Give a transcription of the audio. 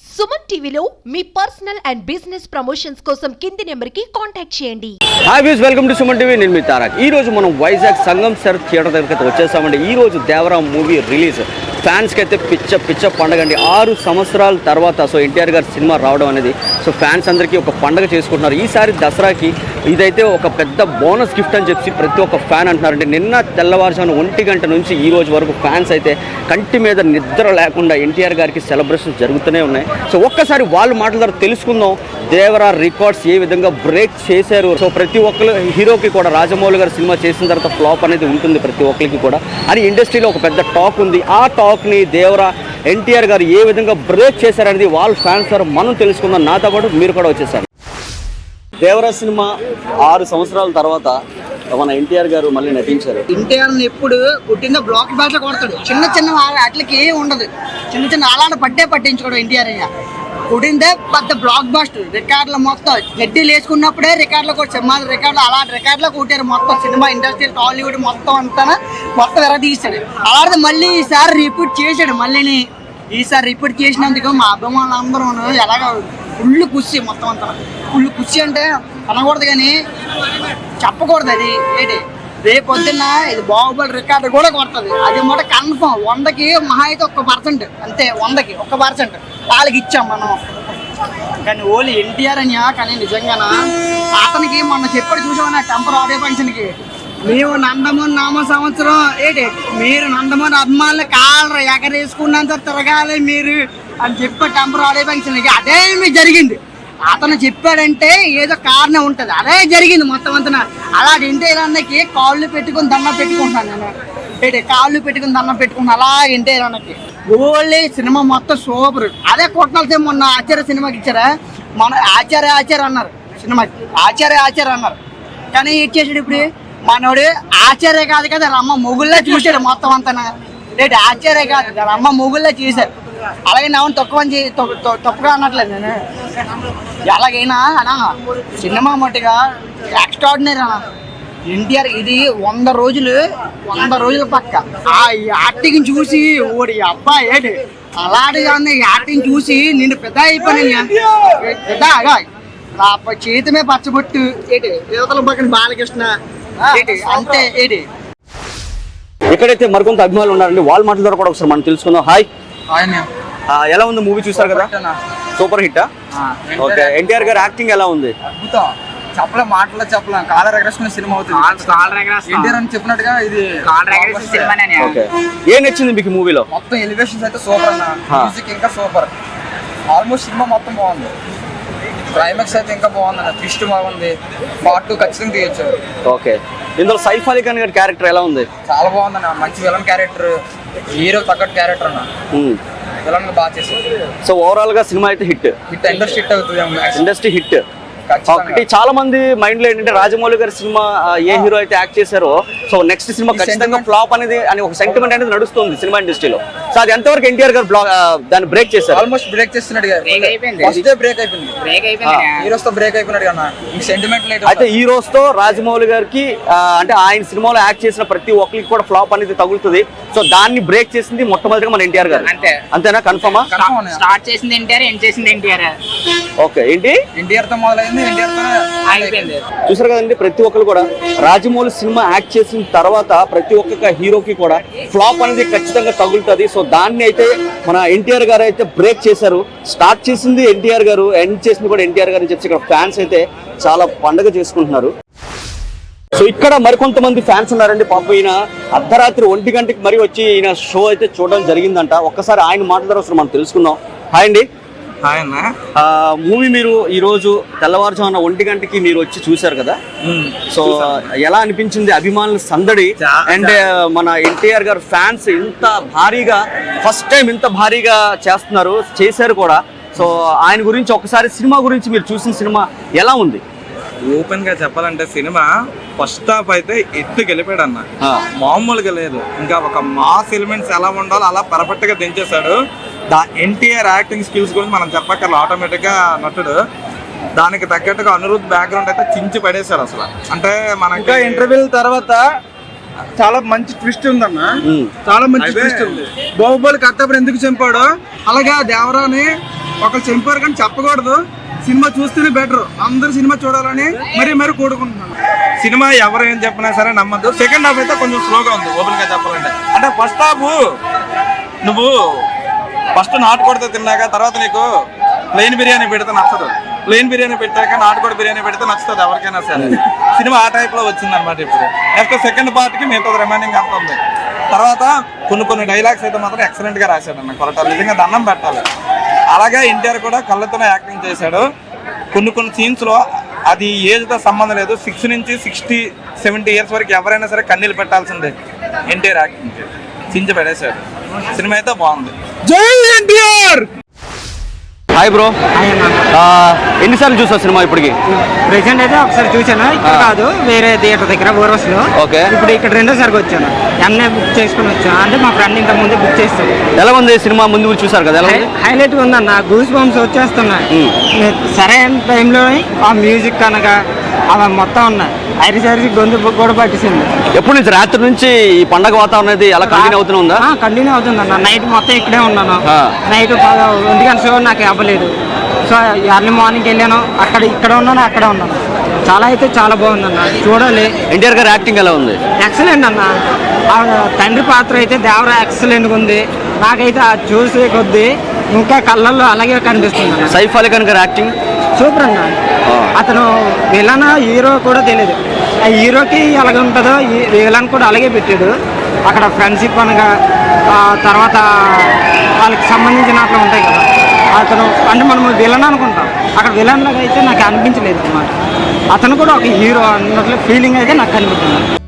సుమన్ టీవీలో మీ personal and business promotions కోసం కింది నెంబర్కి కాంటాక్ట్ చేయండి. Hi views welcome to Suman TV నేను మీ తారక్. ఈ రోజు మనం వైజాగ్ సంగం సర్ థియేటర్ దగ్గరికి అయితే వచ్చేసామండి. ఈ రోజు దేవరా మూవీ రిలీజ్. ఫ్యాన్స్కి అయితే పిచ్చ పిచ్చ పండగ అండి. ఆరు సంవత్సరాల తర్వాత సో ఎన్టీఆర్ గారి సినిమా రావడం అనేది సో ఫ్యాన్స్ అందరికీ ఒక పండగ చేసుకుంటున్నారు. ఈసారి దసరాకి ఇదైతే ఒక పెద్ద బోనస్ గిఫ్ట్ అని చెప్పి ప్రతి ఒక్క ఫ్యాన్ అంటున్నారంటే నిన్న తెల్లవారుజామున ఒంటి గంట నుంచి ఈ రోజు వరకు ఫ్యాన్స్ అయితే కంటి మీద నిద్ర లేకుండా ఎన్టీఆర్ గారికి సెలబ్రేషన్స్ జరుగుతూనే ఉన్నాయి. సో ఒక్కసారి వాళ్ళు మాట్లాడారు తెలుసుకుందాం దేవరా రికార్డ్స్ ఏ విధంగా బ్రేక్ చేశారు. సో ప్రతి ఒక్కరు హీరోకి కూడా రాజమౌళి గారు సినిమా చేసిన తర్వాత ఫ్లాప్ అనేది ఉంటుంది ప్రతి ఒక్కరికి కూడా. అని ఇండస్ట్రీలో ఒక పెద్ద టాక్ ఉంది. ఆ టాక్ని దేవరా ఎన్టీఆర్ గారు ఏ విధంగా బ్రేక్ చేశారనేది వాళ్ళ ఫ్యాన్స్ ద్వారా మనం తెలుసుకుందాం. నాతో పాటు మీరు కూడా వచ్చేసారు. దేవరా సినిమా ఆరు సంవత్సరాల తర్వాత మన ఎన్టీఆర్ గారు మళ్ళీ నటించారు. ఎన్టీఆర్ ఎప్పుడు పుట్టిందో బ్లాక్ బ్యాట్లు కొడతాడు. చిన్న చిన్న వాటికి ఏం ఉండదు. చిన్న చిన్న అలాంటి పట్టే పట్టించుకోడు ఎన్టీఆర్ అయ్యా. పుట్టిందే పెద్ద బ్లాక్ బాస్టర్ రికార్డులు మొత్తం గడ్డీలు వేసుకున్నప్పుడే రికార్డులు కూడా సినిమా రికార్డులు అలాంటి రికార్డులో కొట్టారు మొత్తం సినిమా ఇండస్ట్రీ టాలీవుడ్ మొత్తం అంతా మొత్తం ఎర తీశాడు అలాంటిది మళ్ళీ ఈసారి రిపీట్ చేశాడు. మళ్ళీని ఈసారి రిపీట్ చేసినందుకు మా అభిమానులు అందరూ ఎలాగ ఫుల్ కుర్చీ మొత్తం అంతా ఫుల్ కుర్చీ అంటే అనకూడదు కానీ చెప్పకూడదు అది. ఏంటి? రేపు పొద్దున్న ఇది బాహుబలి రికార్డు కూడా కొడుతుంది. అది మాట కన్ఫర్మ్ వందకి మహా అయితే ఒక్క పర్సెంట్ అంతే వందకి ఒక్క పర్సెంట్ వాళ్ళకి ఇచ్చాం మనం. కానీ ఓన్లీ ఎన్టీఆర్ అని కానీ నిజంగానా? అతనికి మొన్న చెప్పాడు చూసామన్నా టెంపర్ ఆడియో ఫంక్షన్కి? మేము నందమూరి నామ సంవత్సరం ఏంటి? మీరు నందమూరి అభిమానులు కాలరు ఎగరేసుకున్నంత తిరగాలి మీరు అని చెప్పి టెంపర్ ఆడియో ఫంక్షన్కి అదే మీకు జరిగింది. అతను చెప్పాడంటే ఏదో కారణం ఉంటుంది. అదే జరిగింది మొత్తం అంతా. అలాంటి ఎన్టీఆర్ అన్నకి కాళ్ళు పెట్టుకుని దండం పెట్టుకుంటున్నాను నేను. ఏంటి కాళ్ళు పెట్టుకుని దండం పెట్టుకున్నాను అలా ఎన్టీఆర్ అన్నకి. ఓన్లీ సినిమా మొత్తం సూపర్. అదే కొట్టాల్సే మొన్న ఆచార్య సినిమాకి ఇచ్చారా? మన ఆచార్య ఆచార్య అన్నారు. సినిమాకి. ఆచార్య ఆచార్య అన్నారు. కానీ ఏం చేసాడు ఇప్పుడు? మనోడు ఆచార్య కాదు కదా అమ్మ మొగుల్లా చూశాడు మొత్తం అంతా. రేటు ఆచార్య కాదు రమ్మ అమ్మ మొగుల్లా చేశారు. అలాగే నా తక్కువ అని తప్పుగా అనట్లేదు నేను ఎలాగైనా అనా సినిమా మట్టుగా ఎక్స్ట్రాడినరీ అన్న ఎన్టీఆర్ ఇది వంద రోజులు వంద రోజుల పక్క. ఆ యాక్టింగ్ చూసి ఓడి అబ్బాయి ఏంటి అలాంటి యాక్టింగ్ చూసి నిన్ను పెద్ద అయిపోయినా పెద్ద చేతిమే పచ్చబొట్టు ఏంటి యువతల పక్కన బాలకృష్ణ ఏంటి అంతే ఏంటి ఎక్కడైతే మరికొంత అభిమానులు ఉన్నారండి. వాళ్ళ మాటల ద్వారా కూడా ఒకసారి మనం తెలుసుకుందాం. హాయ్. ఎలా ఉంది మూవీ చూసారు కదా? సూపర్ హిట్ ఓకే ఎన్టీఆర్ గారి యాక్టింగ్ ఎలా ఉంది? అద్భుతం. చెప్పలేం మాటల్లో చెప్పలేం. కాలర్ ఎగరేసుకునే సినిమా అవుతుంది. ఎన్టీఆర్ అని చెప్పినట్టుగా ఇది ఓకే ఏం నచ్చింది మీకు మూవీలో మొత్తం ఎలివేషన్స్ అయితే సూపర్ అన్న. మ్యూజిక్ ఇంకా సూపర్ ఆల్మోస్ట్ సినిమా మొత్తం బాగుంది. క్లైమాక్స్ అయితే ఇంకా బాగుంది అన్న ట్విస్ట్ బాగుంది. పార్ట్ టూ ఖచ్చితంగా తీయచ్చు. ఓకే ఇందులో సైఫ్ అలీ ఖాన్ గారి క్యారెక్టర్ ఎలా ఉంది? చాలా బాగుంది అన్న మంచి విలన్ క్యారెక్టర్ హీరో తగ్గట్టు క్యారెక్టర్ అన్న విలన్ బాగా చేశారు. సో ఓవరాల్గా సినిమా అయితే హిట్. హిట్ ఇండస్ట్రీ హిట్ అవుతుంది ఇండస్ట్రీ హిట్. ఒకటి చాలా మంది మైండ్లో ఏంటంటే రాజమౌళి గారి సినిమా ఏ హీరో అయితే యాక్ట్ చేశారో సో నెక్స్ట్ సినిమా ఖచ్చితంగా ఫ్లాప్ అనేది అని ఒక సెంటిమెంట్ అనేది నడుస్తుంది సినిమా ఇండస్ట్రీలో. సో అది ఎంతవరకు ఎన్టీఆర్ గారు బ్లాక్ దాన్ని బ్రేక్ చేశారు? ఆల్మోస్ట్ బ్రేక్ చేస్తున్నాడు. ఫస్ట్ డే బ్రేక్ అయిపోయింది. బ్రేక్ అయిపోయింది హీరోస్తో బ్రేక్ అయిపోయినాడు సెంటిమెంట్ లేట్ అయితే ఈ రోజుతో రాజమౌళి గారికి ఆ, అంటే ఆయన సినిమాలో యాక్ట్ చేసిన ప్రతి ఒక్కరికి కూడా ఫ్లాప్ అనేది తగులుతుంది. సో దాన్ని బ్రేక్ చేసింది మొట్టమొదటిగా మన ఎన్టీఆర్ గారు. అంతే. అంతేనా? కన్ఫర్మా స్టార్ట్ చేసింది ఎన్టీఆర్ ఎండ్ చేసింది ఎన్టీఆర్. ఓకే ఏంటి? ఎన్టీఆర్తో మొదలైంది ఎన్టీఆర్తో చూసారు కదండి ప్రతి ఒక్కరు కూడా రాజమౌళి సినిమా యాక్ట్ చేసిన తర్వాత ప్రతి ఒక్క హీరోకి కూడా ఫ్లాప్ అనేది ఖచ్చితంగా తగులుతుంది. సో దాన్ని అయితే మన ఎన్టీఆర్ గారు అయితే బ్రేక్ చేశారు. స్టార్ట్ చేసింది ఎన్టీఆర్ గారు ఎండ్ చేసింది కూడా ఎన్టీఆర్ గారు చెప్పి ఇక్కడ ఫ్యాన్స్ అయితే చాలా పండగ చేసుకుంటున్నారు. సో ఇక్కడ మరికొంతమంది ఫ్యాన్స్ ఉన్నారండి. పాప ఈయన అర్ధరాత్రి ఒంటి గంటకి మరి వచ్చి ఈయన షో అయితే చూడడం జరిగిందంట. ఒక్కసారి ఆయన మాట్లాడారు అసలు మనం తెలుసుకుందాం. హాయ్ అండి. మూవీ మీరు ఈ రోజు తెల్లవారుజామున ఒంటి గంటకి మీరు వచ్చి చూశారు కదా? సో ఎలా అనిపించింది అభిమానుల సందడి? అండ్ మన ఎన్టీఆర్ గారు ఫ్యాన్స్ ఇంత భారీగా ఫస్ట్ టైం ఇంత భారీగా చేస్తున్నారు చేశారు కూడా. సో ఆయన గురించి ఒకసారి సినిమా గురించి మీరు చూసిన సినిమా ఎలా ఉంది? ఓపెన్గా చెప్పాలంటే సినిమా ఫస్ట్ హాఫ్ అయితే ఎత్తు గెలిపాడు అన్న. మామూలుగా లేదు. ఇంకా ఒక మాస్ ఎలిమెంట్స్ ఎలా ఉండాలో అలా పర్ఫెక్ట్గా దించేశాడు. దా ఎన్టీఆర్ యాక్టింగ్ స్కిల్స్ గురించి మనం చెప్పక్కర్ల ఆటోమేటిక్గా నటుడు. దానికి తగ్గట్టుగా అనిరుద్ధ్ బ్యాక్గ్రౌండ్ అయితే చించి పడేశారు అసలు. అంటే మనకి ఇంకా ఇంటర్వ్యూల తర్వాత చాలా మంచి ట్విస్ట్ ఉందన్న. చాలా మంచి ట్విస్ట్ ఉంది. బాహుబలి కట్టప్పుడు ఎందుకు చంపాడు అలాగే దేవరాని ఒకరు చంపారు కానీ చెప్పకూడదు. సినిమా చూస్తేనే బెటర్ అందరూ సినిమా చూడాలని మరీ మరీ కోరుకుంటున్నాను. సినిమా ఎవరు ఏం చెప్పినా సరే నమ్మద్దు. సెకండ్ హాఫ్ అయితే కొంచెం స్లోగా ఉంది ఓపెన్గా చెప్పాలంటే. అంటే ఫస్ట్ హాఫ్ నువ్వు ఫస్ట్ నాటుకోడితో తిన్నాక తర్వాత నీకు ప్లెయిన్ బిర్యానీ పెడితే నచ్చదు. ప్లెయిన్ బిర్యానీ పెట్టాక నాటుకోడి బిర్యానీ పెడితే నచ్చుతుంది ఎవరికైనా సరే. సినిమా ఆ టైప్లో వచ్చింది అనమాట ఇప్పుడు. నెక్స్ట్ సెకండ్ పార్ట్కి మిగతా రిమైనింగ్ అంత ఉంది. తర్వాత కొన్ని కొన్ని డైలాగ్స్ అయితే మాత్రం ఎక్సలెంట్గా రాశాడన్న కొరటాలు. నిజంగా దండం పెట్టాలి. అలాగే ఎన్టీఆర్ కూడా కళ్ళతోనే యాక్టింగ్ చేశాడు. కొన్ని కొన్ని సీన్స్లో అది ఏజ్తో సంబంధం లేదు. సిక్స్ నుంచి సిక్స్టీ సెవెంటీ ఇయర్స్ వరకు ఎవరైనా సరే కన్నీళ్ళు పెట్టాల్సిందే. ఎన్టీఆర్ యాక్టింగ్ చించి పడేశాడు. సినిమా అయితే బాగుంది. జై ఎన్టీఆర్ హాయ్ బ్రో ఎన్నిసార్లు చూసావు సినిమా ఇప్పటికి? ప్రెసెంట్ అయితే ఒకసారి చూసాను ఇక్కడ కాదు వేరే థియేటర్ దగ్గర బోరస్లో ఓకే. ఇప్పుడు ఇక్కడ రెండోసారికి వచ్చాను. అన్నీ బుక్ చేసుకుని వచ్చాను. అంటే మా ఫ్రెండ్ ఇంత ముందు బుక్ చేస్తాను ఎలా ఉంది సినిమా? ముందు చూసారు కదా ఎలా ఉంది? హైలైట్ ఉందన్న. గూస్ బంప్స్ వచ్చేస్తున్నాయి. సరైన టైంలో ఆ మ్యూజిక్ కనుక అవి మొత్తం ఉన్నాయి. ఐరిస్ ఐరిస్ గొంతు కూడా పట్టించింది ఎప్పటి నుంచి రాత్రి నుంచి ఈ పండగ వాతావరణం అనేది ఎలా కంటిన్యూ అవుతూనే ఉందా? కంటిన్యూ అవుతుందన్న నైట్ మొత్తం ఇక్కడే ఉన్నాను. నైట్ ఒంటి గంట షో నాకు అవ్వలేదు. సో ఎర్లీ మార్నింగ్ వెళ్ళాను. అక్కడ ఇక్కడ ఉన్నాను అక్కడ ఉన్నాను. చాలా అయితే చాలా బాగుందన్న. చూడాలి. ఎన్టీఆర్ గారి యాక్టింగ్ ఎలా ఉంది? ఎక్సలెంట్ అన్న. తండ్రి పాత్ర అయితే దేవర ఎక్సలెంట్గా ఉంది. నాకైతే ఆ చూసే కొద్దీ ఇంకా కళ్ళల్లో అలాగే కనిపిస్తుంది అన్న. సైఫ్ అలీ ఖాన్ గారి యాక్టింగ్ సూపర్ అన్న. అతను విలన్ హీరో కూడా తెలియదు. ఆ హీరోకి ఎలాగ ఉంటుందో విలన్ కూడా అలాగే పెట్టాడు. అక్కడ ఫ్రెండ్షిప్ అనగా తర్వాత వాళ్ళకి సంబంధించిన అట్లా ఉంటాయి కదా. అతను అంటే మనం విలన్ అనుకుంటాం. అక్కడ విలన్లాగా అయితే నాకు అనిపించలేదు అనమాట అతను కూడా ఒక హీరో అన్నట్లు ఫీలింగ్ అయితే నాకు కనిపించింది